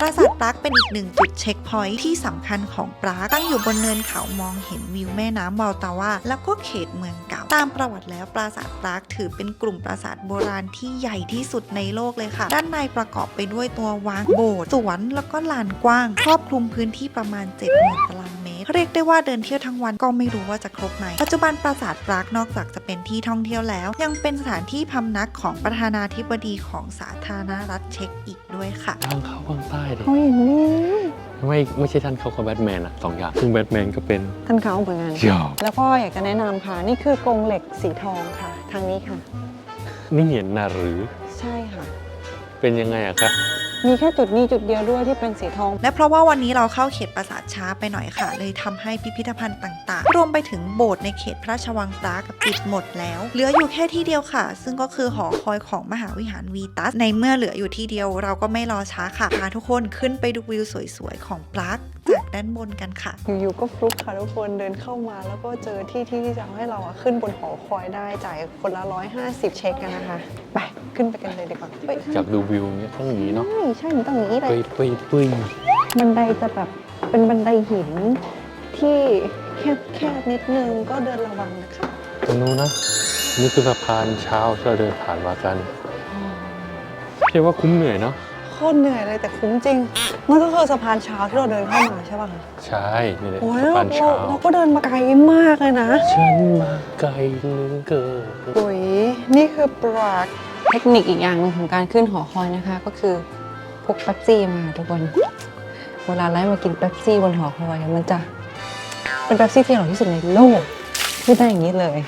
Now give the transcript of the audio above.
ปราสาทปรากเป็นอีกหนึ่งจุดเช็คพอยท์ที่สำคัญของปรากตั้งอยู่บนเนินเขามองเห็นวิวแม่น้ำบอลตาวาแล้วก็เขตเมืองเก่า ตามประวัติแล้วปราสาทปรากถือเป็นกลุ่มปราสาทโบราณที่ใหญ่ที่สุดในโลกเลยค่ะ ด้านในประกอบไปด้วยตัววางโบสถ์สวนแล้วก็ลานกว้าง ครอบคลุมพื้นที่ประมาณ70,000ตารางเมตร เรียกได้ว่าเดินเที่ยวทั้งวันก็ไม่รู้ว่าจะครบไหม ปัจจุบันปราสาทปรากนอกจากจะเป็นที่ท่องเที่ยวแล้ว ยังเป็นสถานที่พำนักของประธานาธิบดีของสาธารณรัฐเช็กอีกด้วยค่ะทางเข้าข้างใต้ดิเขาเห็นนี่ไม่ไม่ใช่ท่านเขากับแบทแมนอะสองอย่างซึ่งแบทแมนก็เป็นท่านเขาเหมือนกันเชี่ยวแล้วก็อยากจะแนะนำค่ะ นี่คือกรงเหล็กสีทองค่ะ ทางนี้ค่ะ นี่เห็นนะหรือใช่ค่ะ เป็นยังไงอะคะ มีแค่จุดนี้จุดเดียวด้วยที่เป็นสีทอง และเพราะว่าวันนี้เราเข้าเขตปราสาทช้าไปหน่อยค่ะ เลยทำให้พิพิธภัณฑ์ต่าง ๆ รวมไปถึงโบสถ์ในเขตพระราชวังปรากปิดหมดแล้ว เหลืออยู่แค่ที่เดียวค่ะ ซึ่งก็คือหอคอยของมหาวิหารวีตัส ในเมื่อเหลืออยู่ที่เดียว เราก็ไม่รอช้าค่ะพาทุกคนขึ้นไปดูวิวสวยๆของปรากจาก ด้านบนกันค่ะ อยู่ๆก็ฟลุกค่ะทุกคนเดินเข้ามาแล้วก็เจอที่ที่จะให้เราอะขึ้นบนหอคอยได้จ่ายคนละ 150 เช็คกันนะคะ ไปขึ้นไปกันเลยดีกว่าเฮ้ยจากดูวิวเนี้ยต้องอย่างนี้เนาะใช่ใช่มันต้องอย่างนี้เลปุ้ยยปุ้ยปุ้ยบันไดจะแบบเป็นบันไดหินที่แคบแคบๆนิดนึงก็เดินระวังนะคะตรงนู้นนะ นี่คือสะพานเช้าที่เราเดินผ่านมากันเชื่อว่าคุ้มเหนื่อยเนาะโคตรเหนื่อยเลยแต่คุ้มจริง มันก็คือสะพานเช้าที่เราเดินเข้ามาใช่ป่ะคะใช่นี่แหละโอ้ยสะเราพานเช้าเราก็เดินมาไกลมากเลยนะฉันมาไกลเหลือเกินโอ้ยนี่คือปรากเทคนิคอีกอย่างหนึ่งของการขึ้นหอคอยนะคะ ก็คือพกแป๊บซี่มาทุกคนเวลาไล่มากินแป๊บซี่บนหอคอยมันจะเป็นแป๊บซี่ที่อร่อยที่สุดในโลกพูดได้อย่างนี้เลย